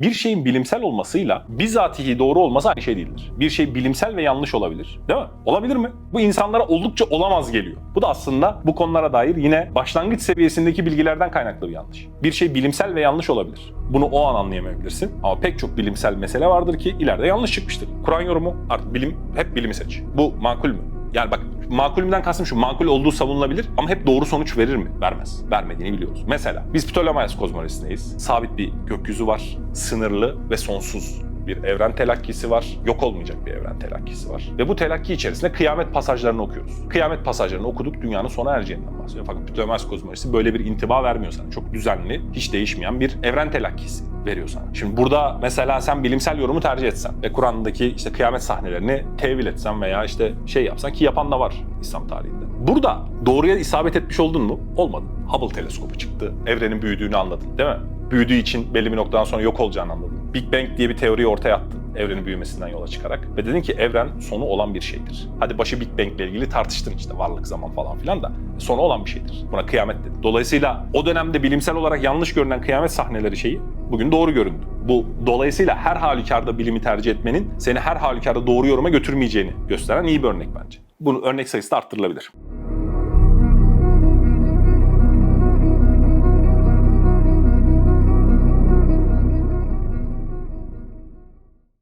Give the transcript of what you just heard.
Bir şeyin bilimsel olmasıyla bizatihi doğru olması aynı şey değildir. Bir şey bilimsel ve yanlış olabilir. Değil mi? Olabilir mi? Bu insanlara oldukça olamaz geliyor. Bu da aslında bu konulara dair yine başlangıç seviyesindeki bilgilerden kaynaklı bir yanlış. Bir şey bilimsel ve yanlış olabilir. Bunu o an anlayamayabilirsin. Ama pek çok bilimsel mesele vardır ki ileride yanlış çıkmıştır. Kur'an yorumu artık bilim hep bilimi seç. Bu makul mü? Yani bak makulümden kastım şu makul olduğu savunulabilir ama hep doğru sonuç verir mi? Vermez. Vermediğini biliyoruz. Mesela biz Ptolemaios kozmolojisineyiz. Sabit bir gökyüzü var. Sınırlı ve sonsuz bir evren telakkisi var. Yok olmayacak bir evren telakkisi var. Ve bu telakki içerisinde kıyamet pasajlarını okuyoruz. Kıyamet pasajlarını okuduk dünyanın sona ereceğinden bahsediyor. Fakat Ptolemaios kozmolojisi böyle bir intiba vermiyor sana. Çok düzenli, hiç değişmeyen bir evren telakkisi veriyor sana. Şimdi burada mesela sen bilimsel yorumu tercih etsen ve Kur'an'daki işte kıyamet sahnelerini tevil etsen veya işte şey yapsan ki yapan da var İslam tarihinde. Burada doğruya isabet etmiş oldun mu? Olmadın. Hubble teleskopu çıktı. Evrenin büyüdüğünü anladın değil mi? Büyüdüğü için belli bir noktadan sonra yok olacağını anladın. Big Bang diye bir teoriyi ortaya attın evrenin büyümesinden yola çıkarak ve dedin ki evren sonu olan bir şeydir. Hadi başı Big Bang ile ilgili tartıştın işte varlık zaman falan filan da sonu olan bir şeydir. Buna kıyamet dedin. Dolayısıyla o dönemde bilimsel olarak yanlış görünen kıyamet sahneleri şeyi bugün doğru göründü. Bu dolayısıyla her halükarda bilimi tercih etmenin seni her halükarda doğru yoruma götürmeyeceğini gösteren iyi bir örnek bence. Bunun örnek sayısı da arttırılabilir.